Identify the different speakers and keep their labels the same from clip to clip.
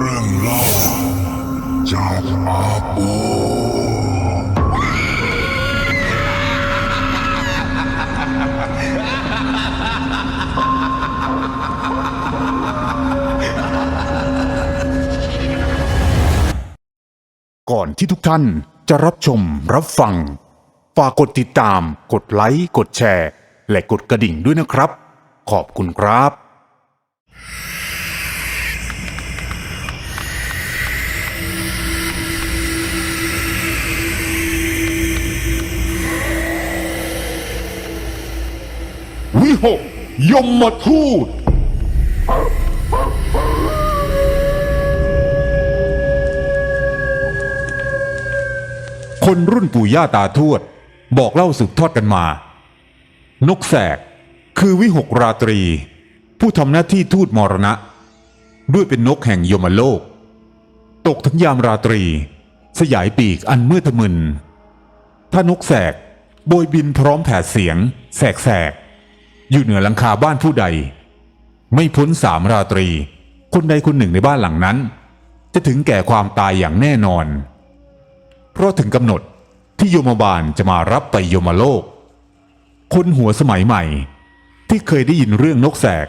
Speaker 1: เรื่องเล่าจากอาปู
Speaker 2: ก่อนที่ทุกท่านจะรับชมรับฟัง ฝากกดติดตาม กดไลค์ กดแชร์ และกดกระดิ่งด้วยนะครับ ขอบคุณครับ วิหกยมมาทูตคนรุ่นปู่ย่าตาทวด บอกเล่าสืบทอดกันมา นกแสก คือวิหกราตรี ผู้ทำหน้าที่ทูตมรณะ ด้วยเป็นนกแห่งยมโลก ตกทั้งยามราตรี สยายปีกอันมืดทะมึน ถ้านกแสก โบยบินพร้อมแผดเสียง แสกแสก อยู่เหนือหลังคาบ้านผู้ใด ไม่พ้นสามราตรี คนใดคนหนึ่งในบ้านหลังนั้น จะถึงแก่ความตายอย่างแน่นอน เพราะถึงกำหนดที่โยมบาลจะมารับไปโยมโลก คนหัวสมัยใหม่ ที่เคยได้ยินเรื่องนกแสก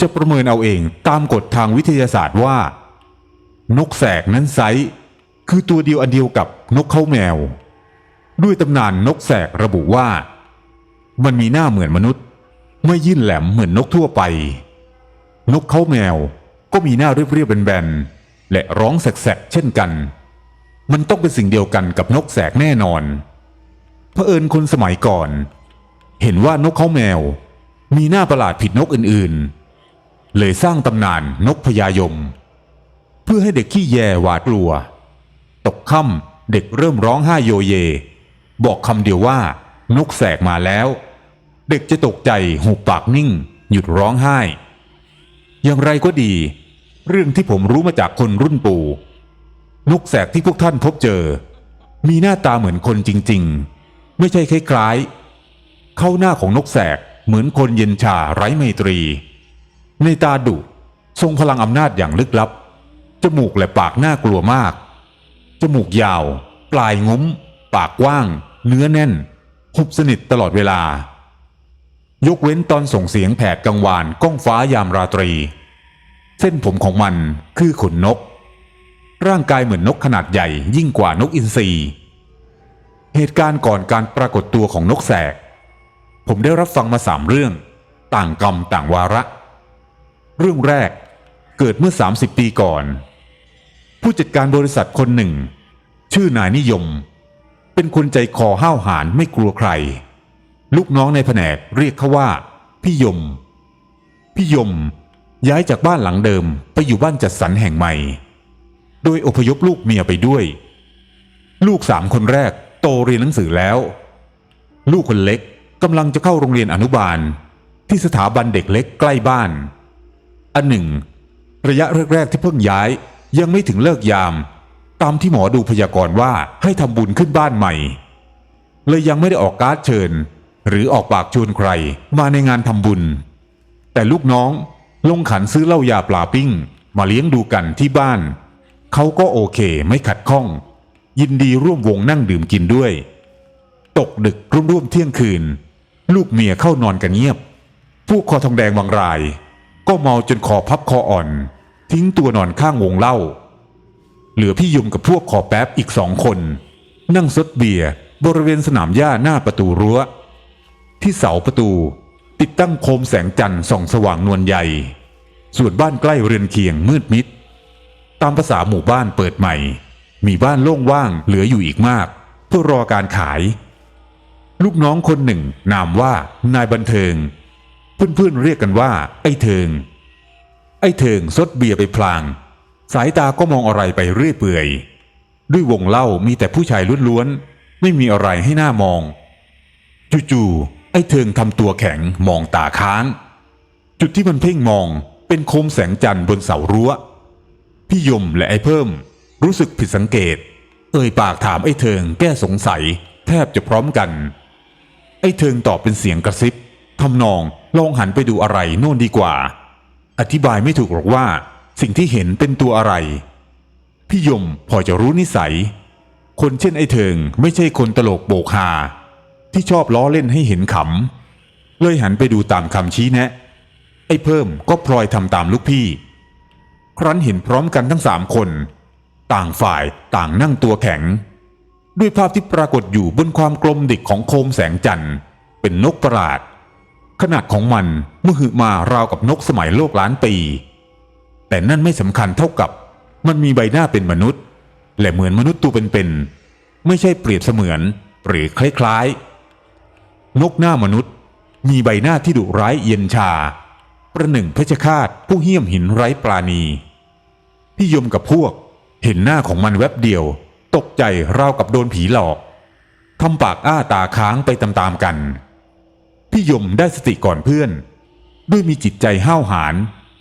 Speaker 2: จะประเมินเอาเองตามกฎทางวิทยาศาสตร์ว่า นกแสกนั้นไซคือตัวเดียวอันเดียวกับนกเขาแมว ด้วยตำนานนกแสกระบุว่า มันมีหน้าเหมือนมนุษย์ ไม่ยื่นแหลมเหมือนนกทั่วไป นกเขาแมวก็มีหน้าเรียบๆแบนๆและร้องแสกๆเช่นกัน มันต้องเป็นสิ่งเดียวกันกับนกแสกแน่นอนเผอิญคนสมัยก่อน เห็นว่านกเขาแมว มีหน้าประหลาดผิดนกอื่นๆ เลยสร้างตำนานนกพญายม เพื่อให้เด็กขี้แยหวาดกลัว ตกค่ำเด็กเริ่มร้องไห้โยเย บอกคำเดียวว่านกแสกมาแล้ว เด็กจะตกใจหูปากนิ่ง หยุดร้องไห้ อย่างไรก็ดี เรื่องที่ผมรู้มาจากคนรุ่นปู่นกแสกที่พวกท่านพบเจอ มีหน้าตาเหมือนคนจริง ๆ ไม่ใช่คล้ายๆ เข้าหน้าของนกแสกเหมือนคนเย็นชาไร้ไมตรี ในตาดุทรงพลังอำนาจอย่างลึกลับ จมูกและปากน่ากลัวมาก จมูกยาว ปลายงุ้ม ปากกว้าง เนื้อแน่น หุบสนิทตลอดเวลา ยกเว้นตอนส่งเสียงแผดกังวานก้องฟ้ายามราตรี เส้นผมของมันคือขนนก ร่างกายเหมือนนกขนาดใหญ่ยิ่งกว่านกอินทรีเหตุการณ์ก่อนการปรากฏตัวของนกแสก ผมได้รับฟังมาสามเรื่อง ต่างกรรมต่างวาระ เรื่องแรกเกิดเมื่อ 30 ปีก่อน ผู้จัดการบริษัทคนหนึ่ง ชื่อนายนิยม เป็นคนใจคอห้าวหาญไม่กลัวใคร ลูกน้องในแผนกเรียกเขาว่าพี่ยม พี่ยม ย้ายจากบ้านหลังเดิมไปอยู่บ้านจัดสรรแห่งใหม่ โดยอพยพลูกเมียไปด้วย ลูกสามคนแรกโตเรียนหนังสือแล้ว ลูกคนเล็กกำลังจะเข้าโรงเรียนอนุบาล ที่สถาบันเด็กเล็กใกล้บ้าน อันหนึ่ง ระยะแรกๆที่เพิ่งย้ายยังไม่ถึงเลิกยาม ตามที่หมอดูพยากรณ์ว่าให้ทำบุญขึ้นบ้านใหม่ เลยยังไม่ได้ออกการ์ดเชิญ หรือออกปากชวนใครมาในงานทำบุญ แต่ลูกน้องลงขันซื้อเหล้ายาปลาปิ้ง มาเลี้ยงดูกันที่บ้าน เขาก็โอเคไม่ขัดข้อง ยินดีร่วมวงนั่งดื่มกินด้วย ตกดึกร่วมๆเที่ยงคืน ลูกเมียเข้านอนกันเงียบ ผู้คอทองแดงบางราย ก็เมาจนคอพับคออ่อน ทิ้งตัวนอนข้างวงเหล้าเหลือพี่ยมกับพวกคอแป๊บอีกสองคน นั่งซดเบียร์บริเวณสนามหญ้าหน้าประตูรั้ว ที่เสาประตู ติดตั้งโคมแสงจันทร์ส่องสว่างนวลใหญ่ ส่วนบ้านใกล้เรือนเคียงมืดมิด ตามภาษาหมู่บ้านเปิดใหม่ มีบ้านโล่งว่างเหลืออยู่อีกมาก เพื่อรอการขาย ลูกน้องคนหนึ่ง นามว่านายบันเทิง เพื่อนๆเรียกกันว่า ไอ้เทิง ไอ้เทิงซดเบียร์ไปพลาง สายตาก็มองอะไรไปเรื่อยเปื่อยด้วยวงเล่ามีแต่ผู้ชายล้วนๆ ไม่มีอะไรให้หน้ามอง จู่ๆ อ้เทิงทำตัวแข็งมองตาค้าง จุดที่มันเพ่งมองเป็นโคมแสงจันทร์บนเสารั้ว พี่ยมและไอ้เพิ่ม รู้สึกผิดสังเกต เอ่ยปากถามไอ้เทิงแก้สงสัย แทบจะพร้อมกัน ไอ้เทิงตอบเป็นเสียงกระซิบทำนองลองหันไปดูอะไรโน่นดีกว่า อธิบายไม่ถูกหรอกว่า สิ่งที่เห็นเป็นตัวอะไร พี่ยมพอจะรู้นิสัย คนเช่นไอ้เถิงไม่ใช่คนตลกโบกฮา ที่ชอบล้อเล่นให้เห็นขำ เลยหันไปดูตามคำชี้แนะ ไอ้เพิ่มก็พลอยทำตามลูกพี่ ครั้นเห็นพร้อมกันทั้งสามคน ต่างฝ่ายต่างนั่งตัวแข็ง ด้วยภาพที่ปรากฏอยู่บนความกลมดิกของโคมแสงจันทร์ เป็นนกประหลาด ขนาดของมันมือหืมาราวกับนกสมัยโลกล้านปี แต่นั่นไม่สำคัญเท่ากับมันมีใบหน้าเป็นมนุษย์ และเหมือนมนุษย์ตัวเป็นๆไม่ใช่เปรียบเสมือนหรือคล้ายๆ นกหน้ามนุษย์ มีใบหน้าที่ดุร้ายเย็นชา ประหนึ่งเพชฌฆาตผู้เหี้ยมหินไร้ปราณี พี่ยมกับพวกเห็นหน้าของมันแวบเดียว ตกใจราวกับโดนผีหลอกทำปากอ้าตาค้างไปตามๆกัน พี่ยมได้สติก่อนเพื่อน ด้วยมีจิตใจห้าวหาญ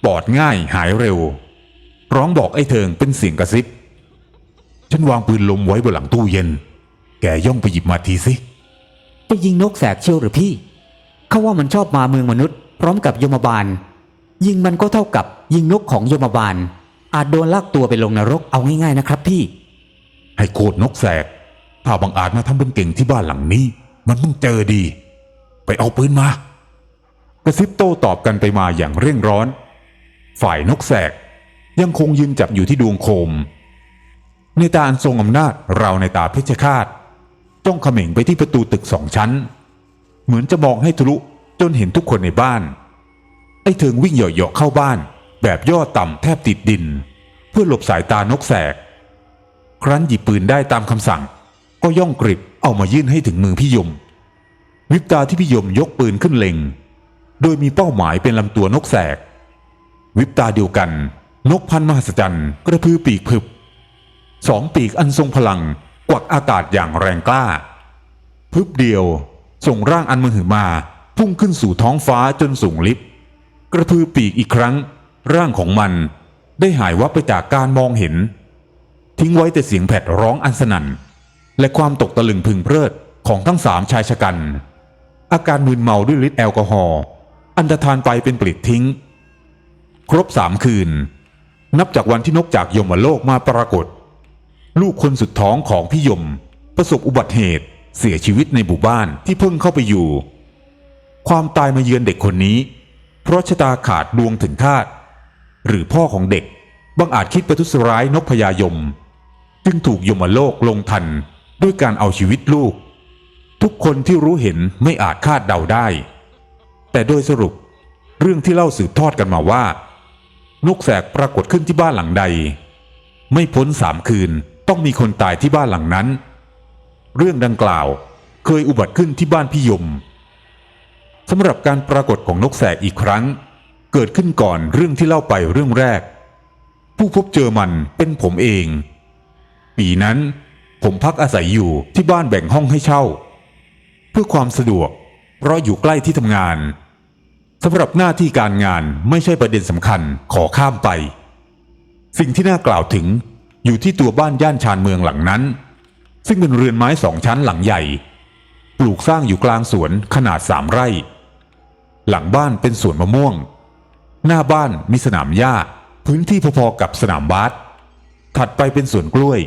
Speaker 2: ปอดง่ายหายเร็ว ร้องบอกไอ้เทิงเป็นเสียงกระซิบ ฉันวางปืนลมไว้บนหลังตู้เย็น แกย่องไปหยิบมาทีสิ
Speaker 3: ไปยิงนกแสกเชียวหรือพี่ เขาว่ามันชอบมาเมืองมนุษย์ พร้อมกับยมบาล ยิงมันก็เท่ากับยิงนกของยมบาล อาจโดนลากตัวไปลงนรกเอาง่ายๆนะครับพี่
Speaker 2: ให้โคตรนกแสก ถ้าบังอาจมาทำเป็นเก่งที่บ้านหลังนี้ มันต้องเจอดี ไปเอาปืนมากระซิบโต้ตอบกันไปมาอย่างเร่งร้อน ฝ่ายนกแสก ยังคงยืนจับอยู่ที่ดวงโคม ในตาอันทรงอำนาจเราในตาเพชฌฆาต จ้องเขม่งไปที่ประตูตึกสองชั้น เหมือนจะมองให้ทะลุจนเห็นทุกคนในบ้าน ไอ้เถิงวิ่งเหยาะๆเข้าบ้าน แบบย่อต่ำแทบติดดิน เพื่อหลบสายตานกแสก ครั้นหยิบปืนได้ตามคำสั่ง ก็ย่องกริบเอามายื่นให้ถึงมือพี่ยม วิบตาที่พี่ยมยกปืนขึ้นเล็ง โดยมีเป้าหมายเป็นลำตัวนกแสก วิบตาเดียวกัน นกพันมหัศจรรย์กระพือปีกผึบสองปีกอันทรงพลัง กวักอากาศอย่างแรงกล้าพึบเดียวส่งร่างอันมือหือมา พุ่งขึ้นสู่ท้องฟ้าจนสูงลิบกระพือปีกอีกครั้ง ร่างของมันได้หายวับไปจากการมองเห็น ทิ้งไว้แต่เสียงแผดร้องอันสนั่น และความตกตะลึงพึงเพลิดของทั้งสามชายชะกัน อาการมึนเมาด้วยฤทธิ์แอลกอฮอล์อันตรธานไปเป็นปลิดทิ้ง ครบสามคืน นับจากวันที่นกจากยมโลกมาปรากฏ ลูกคนสุดท้องของพี่ยม ประสบอุบัติเหตุ เสียชีวิตในหมู่บ้านที่เพิ่งเข้าไปอยู่ ความตายมาเยือนเด็กคนนี้ เพราะชะตาขาดดวงถึงคาด หรือพ่อของเด็กบังอาจคิดประทุษร้ายนกพญายม จึงถูกยมโลกลงทันด้วยการเอาชีวิตลูก ทุกคนที่รู้เห็นไม่อาจคาดเดาได้ แต่โดยสรุปเรื่องที่เล่าสืบทอดกันมาว่า นกแสกปรากฏขึ้นที่บ้านหลังใด ไม่พ้นสามคืน ต้องมีคนตายที่บ้านหลังนั้น เรื่องดังกล่าวเคยอุบัติขึ้นที่บ้านพี่ยมสำหรับการปรากฏของนกแสกอีกครั้ง เกิดขึ้นก่อนเรื่องที่เล่าไปเรื่องแรก ผู้พบเจอมันเป็นผมเอง ปีนั้นผมพักอาศัยอยู่ที่บ้านแบ่งห้องให้เช่า เพื่อความสะดวก เพราะอยู่ใกล้ที่ทำงานสำหรับหน้าที่การงานไม่ใช่ประเด็นสำคัญขอข้ามไป สิ่งที่น่ากล่าวถึง อยู่ที่ตัวบ้านย่านชานเมืองหลังนั้น ซึ่งเป็นเรือนไม้สองชั้นหลังใหญ่ ปลูกสร้างอยู่กลางสวนขนาดสามไร่ หลังบ้านเป็นสวนมะม่วง หน้าบ้านมีสนามหญ้า พื้นที่พอๆกับสนามบาสถัดไปเป็นสวนกล้วย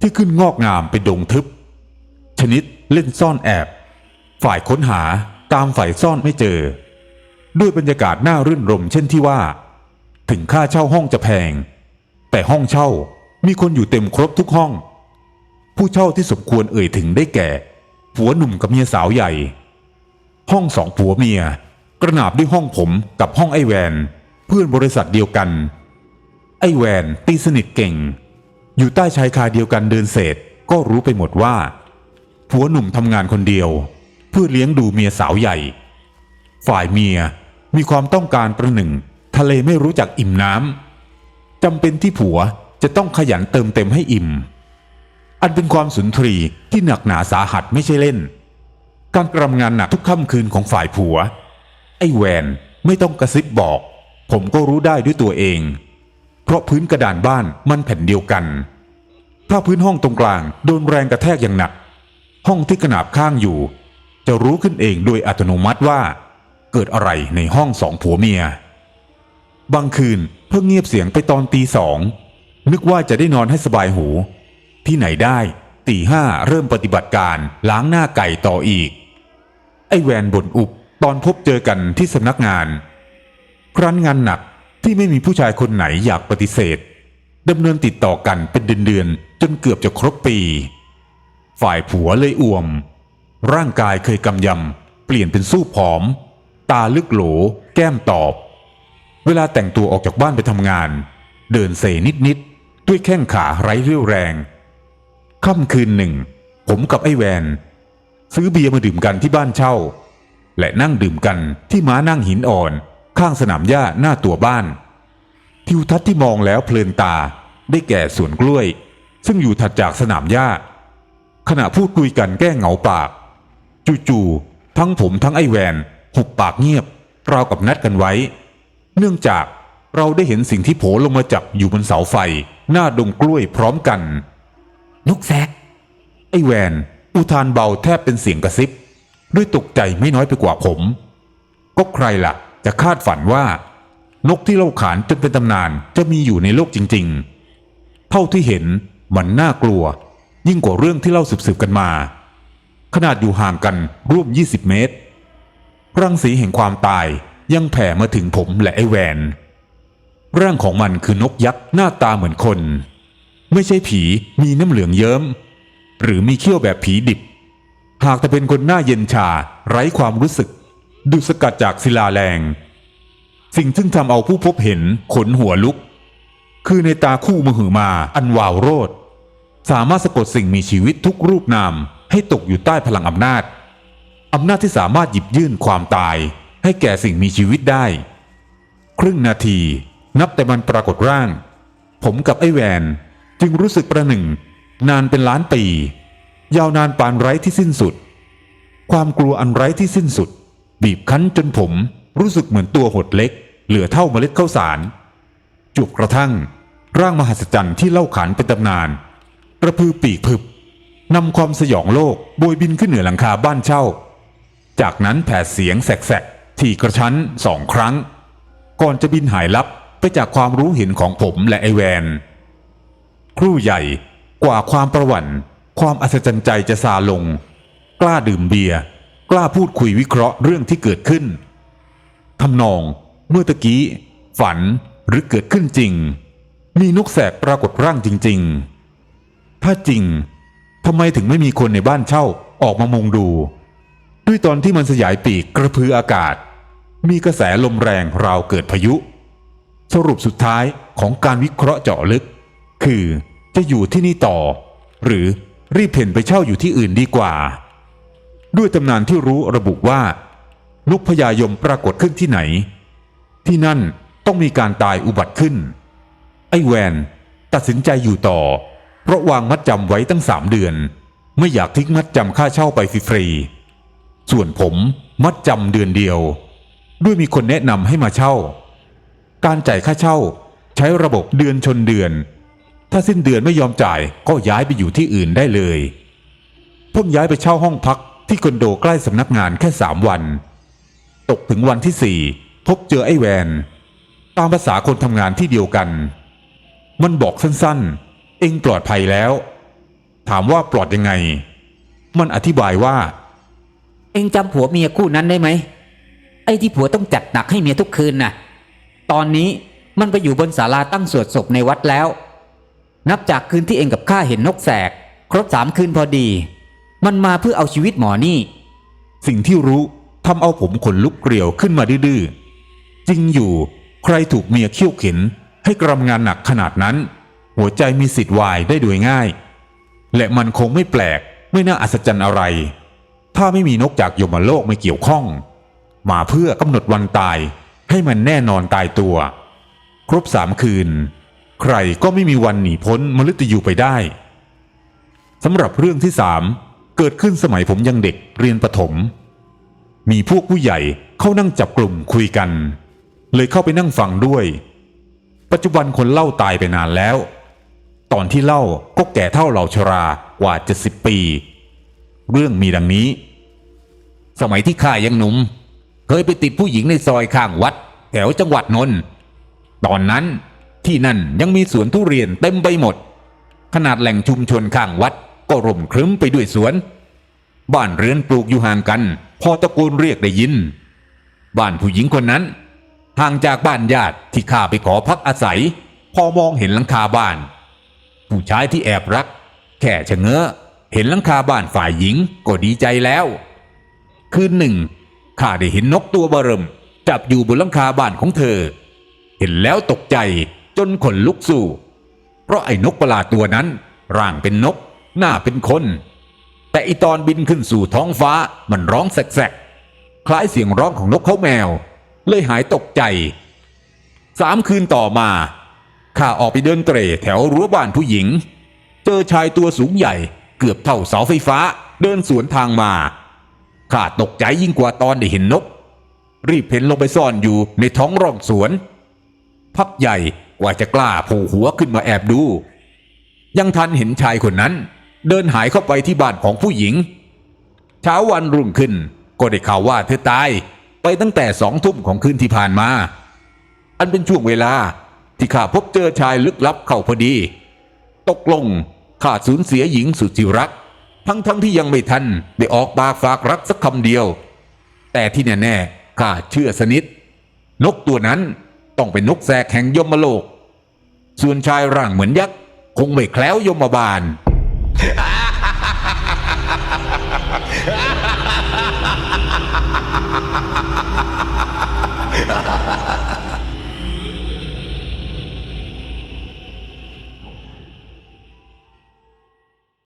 Speaker 2: ที่ขึ้นงอกงามเป็นดงทึบ ชนิดเล่นซ่อนแอบ ฝ่ายค้นหาตามฝ่ายซ่อนไม่เจอ ด้วยบรรยากาศน่ารื่นรมเช่นที่ว่า ถึงค่าเช่าห้องจะแพง แต่ห้องเช่า มีคนอยู่เต็มครบทุกห้อง ผู้เช่าที่สมควรเอ่ยถึงได้แก่ ผัวหนุ่มกับเมียสาวใหญ่ ห้องสองผัวเมีย กระนาบด้วยห้องผมกับห้องไอแวน เพื่อนบริษัทเดียวกัน ไอแวนตีสนิทเก่ง อยู่ใต้ชายคาเดียวกันเดินเศษก็รู้ไปหมดว่า ผัวหนุ่มทำงานคนเดียว เพื่อเลี้ยงดูเมียสาวใหญ่ ฝ่ายเมียมีความต้องการประหนึ่ง ทะเลไม่รู้จักอิ่มน้ำจำเป็นที่ผัว จะต้องขยันเติมเต็มให้อิ่ม อันเป็นความสุนทรีที่หนักหนาสาหัสไม่ใช่เล่น การกระทำงานหนักทุกค่ำคืนของฝ่ายผัว ไอ้แวนไม่ต้องกระซิบบอก ผมก็รู้ได้ด้วยตัวเอง เพราะพื้นกระดานบ้านมันแผ่นเดียวกัน ถ้าพื้นห้องตรงกลางโดนแรงกระแทกอย่างหนัก ห้องที่ขนาบข้างอยู่ จะรู้ขึ้นเองโดยอัตโนมัติว่า เกิดอะไรในห้องสองผัวเมีย บางคืนเพิ่งเงียบเสียงไปตอนตีสอง นึกว่าจะได้นอนให้สบายหู ที่ไหนได้ตีห้าเริ่มปฏิบัติการล้างหน้าไก่ต่ออีก ไอ้แวนบ่นอุบตอนพบเจอกันที่สำนักงาน ครั้นงานหนักที่ไม่มีผู้ชายคนไหนอยากปฏิเสธดำเนินติดต่อกันเป็นเดือนๆจนเกือบจะครบปี ฝ่ายผัวเลยอ่วม ร่างกายเคยกำยำ เปลี่ยนเป็นสู้ผอม ตาลึกโหล แก้มตอบ เวลาแต่งตัวออกจากบ้านไปทำงาน เดินเซนิดๆ ด้วยแข้งขาไร้เรี่ยวแรง ค่ำคืนหนึ่ง ผมกับไอ้แวน ซื้อเบียร์มาดื่มกันที่บ้านเช่า และนั่งดื่มกันที่ม้านั่งหินอ่อน ข้างสนามหญ้าหน้าตัวบ้าน ทิวทัศน์ที่มองแล้วเพลินตาได้แก่สวนกล้วย ซึ่งอยู่ถัดจากสนามหญ้า ขณะพูดคุยกันแก้เหงาปาก จู่ๆทั้งผมทั้งไอ้แวนหุบปากเงียบราวกับนัดกันไว้ เนื่องจาก เราได้เห็นสิ่งที่โผล่ลงมาจับอยู่บนเสาไฟ หน้าดงกล้วยพร้อมกัน
Speaker 3: นกแสก
Speaker 2: ไอ้แวน อุทานเบาแทบเป็นเสียงกระซิบ ด้วยตกใจไม่น้อยไปกว่าผม ก็ใครล่ะ จะคาดฝันว่า นกที่เล่าขานจนเป็นตำนานจะมีอยู่ในโลกจริง ๆ เท่าที่เห็นมันน่ากลัว ยิ่งกว่าเรื่องที่เล่าสืบๆกันมา ขนาดอยู่ห่างกันร่วม 20 เมตร รังสีแห่งความตายยังแผ่มาถึงผมและไอ้แวน ร่างของมันคือนกยักษ์หน้าตาเหมือนคน ไม่ใช่ผีมีน้ำเหลืองเยิ้ม หรือมีเขี้ยวแบบผีดิบ หากแต่เป็นคนหน้าเย็นชาไร้ความรู้สึกดูสกัดจากศิลาแรง สิ่งซึ่งทำเอาผู้พบเห็นขนหัวลุก คือในตาคู่มหือมาอันวาวโรดสามารถสะกดสิ่งมีชีวิตทุกรูปนามให้ตกอยู่ใต้พลังอำนาจอำนาจที่สามารถหยิบยื่นความตายให้แก่สิ่งมีชีวิตได้ ครึ่งนาที นับแต่มันปรากฏร่าง ผมกับไอ้แวนจึงรู้สึกประหนึ่ง นานเป็นล้านปี ยาวนานปานไร้ที่สิ้นสุด ความกลัวอันไร้ที่สิ้นสุด บีบคั้นจนผมรู้สึกเหมือนตัวหดเล็ก เหลือเท่าเมล็ดข้าวสารจุบกระทั่ง ร่างมหัศจรรย์ที่เล่าขานเป็นตำนานกระพือปีกพึบนำความสยองโลกโบยบินขึ้นเหนือหลังคาบ้านเช่า จากนั้นแผดเสียงแสกๆที่กระชั้นสองครั้ง ก่อนจะบินหายลับ ไปจากความรู้เห็นของผมและไอแวน ครู่ใหญ่กว่าความประวั่นความอัศจรรย์ใจจะซาลง กล้าดื่มเบียร์กล้าพูดคุยวิเคราะห์เรื่องที่เกิดขึ้นทำนองเมื่อตะกี้ ฝันหรือเกิดขึ้นจริง มีนกแสกปรากฏร่างจริง ๆ ถ้าจริงทำไมถึงไม่มีคนในบ้านเช่าออกมามุงดู ด้วยตอนที่มันสยายปีกกระพืออากาศ มีกระแสลมแรงราวเกิดพายุ สรุปสุดท้ายของการวิเคราะห์เจาะลึก คือจะอยู่ที่นี่ต่อ หรือรีบเพ่นไปเช่าอยู่ที่อื่นดีกว่า ด้วยตำนานที่รู้ระบุว่านกพญายมปรากฏขึ้นที่ไหน ที่นั่นต้องมีการตายอุบัติขึ้น ไอ้แวนตัดสินใจอยู่ต่อ เพราะวางมัดจำไว้ตั้งสามเดือน ไม่อยากทิ้งมัดจำค่าเช่าไปฟรีๆส่วนผมมัดจำเดือนเดียว ด้วยมีคนแนะนำให้มาเช่า การจ่ายค่าเช่า ใช้ระบบเดือนชนเดือน ถ้าสิ้นเดือนไม่ยอมจ่ายก็ย้ายไปอยู่ที่อื่นได้เลย เพิ่งย้ายไปเช่าห้องพักที่คอนโดใกล้สำนักงานแค่สามวัน ตกถึงวันที่สี่พบเจอไอ้แวน ตามภาษาคนทำงานที่เดียวกัน มันบอกสั้นๆ เองปลอดภัยแล้ว ถามว่าปลอดยังไง มันอธิบายว่า
Speaker 3: เองจำผัวเมียคู่นั้นได้ไหมไอ้ที่ผัวต้องจัดหนักให้เมียทุกคืนน่ะ ตอนนี้มันไปอยู่บนศาลาตั้งสวดศพในวัดแล้ว นับจากคืนที่เองกับข้าเห็นนกแสก ครบสามคืนพอดี มันมาเพื่อเอาชีวิตหมอนี่
Speaker 2: สิ่งที่รู้ทำเอาผมขนลุกเกลียวขึ้นมาดื้อจริงอยู่ใครถูกเมียเคี่ยวเข็น ให้กรำงานหนักขนาดนั้น หัวใจมีสิทธิ์วายได้โดยง่าย และมันคงไม่แปลกไม่น่าอัศจรรย์อะไร ถ้าไม่มีนกจากยมโลกไม่เกี่ยวข้อง มาเพื่อกำหนดวันตาย ให้มันแน่นอนตายตัว ครบสามคืน ใครก็ไม่มีวันหนีพ้นมฤตยูไปได้สำหรับเรื่องที่สามเกิดขึ้นสมัยผมยังเด็กเรียนประถม มีพวกผู้ใหญ่เข้านั่งจับกลุ่มคุยกัน เลยเข้าไปนั่งฟังด้วย ปัจจุบันคนเล่าตายไปนานแล้ว ตอนที่เล่าก็แก่เท่าเหล่าชรากว่าเจะสิบปี เรื่องมีดังนี้ สมัยที่ข้ายังหนุ่ม เคยไปติดผู้หญิงในซอยข้างวัด แถวจังหวัดนนท์ตอนนั้นที่นั่นยังมีสวนทุเรียนเต็มไปหมด ขนาดแหล่งชุมชนข้างวัดก็ร่มครึ้มไปด้วยสวน บ้านเรือนปลูกอยู่ห่างกัน พอตะโกนเรียกได้ยิน บ้านผู้หญิงคนนั้นห่างจากบ้านญาติที่ข้าไปขอพักอาศัย พอมองเห็นหลังคาบ้าน ผู้ชายที่แอบรัก แค่ชะเง้อเห็นหลังคาบ้านฝ่ายหญิงก็ดีใจแล้ว คืนหนึ่งข้าได้เห็นนกตัวเบริ่ม จับอยู่บนหลังคาบ้านของเธอ เห็นแล้วตกใจจนขนลุกสู้ เพราะไอ้นกประหลาดตัวนั้น ร่างเป็นนก หน้าเป็นคน แต่อีตอนบินขึ้นสู่ท้องฟ้ามันร้องแสกๆ คล้ายเสียงร้องของนกเขาแมว เลยหายตกใจ สามคืนต่อมา ข้าออกไปเดินเตร่แถวรั้วบ้านผู้หญิง เจอชายตัวสูงใหญ่เกือบเท่าเสาไฟฟ้า เดินสวนทางมาข้าตกใจยิ่งกว่าตอนได้เห็นนก รีบเห็นลงไปซ่อนอยู่ในท้องร่องสวน พักใหญ่กว่าจะกล้าโผล่หัวขึ้นมาแอบดู ยังทันเห็นชายคนนั้น เดินหายเข้าไปที่บ้านของผู้หญิง เช้าวันรุ่งขึ้นก็ได้ข่าวว่าเธอตายไปตั้งแต่สองทุ่มของคืนที่ผ่านมา อันเป็นช่วงเวลาที่ข้าพบเจอชายลึกลับเข้าพอดี ตกลงข้าสูญเสียหญิงสุดที่รัก ทั้งทั้งที่ยังไม่ทันได้ออกปากฝากรักสักคำเดียว แต่ที่แน่ๆ ข้าเชื่อสนิท นกตัวนั้นต้องเป็นนกแสกแห่งยมโลก ส่วนชายร่างเหมือนยักษ์คงไม่แคล้วยมบาล Ha ha!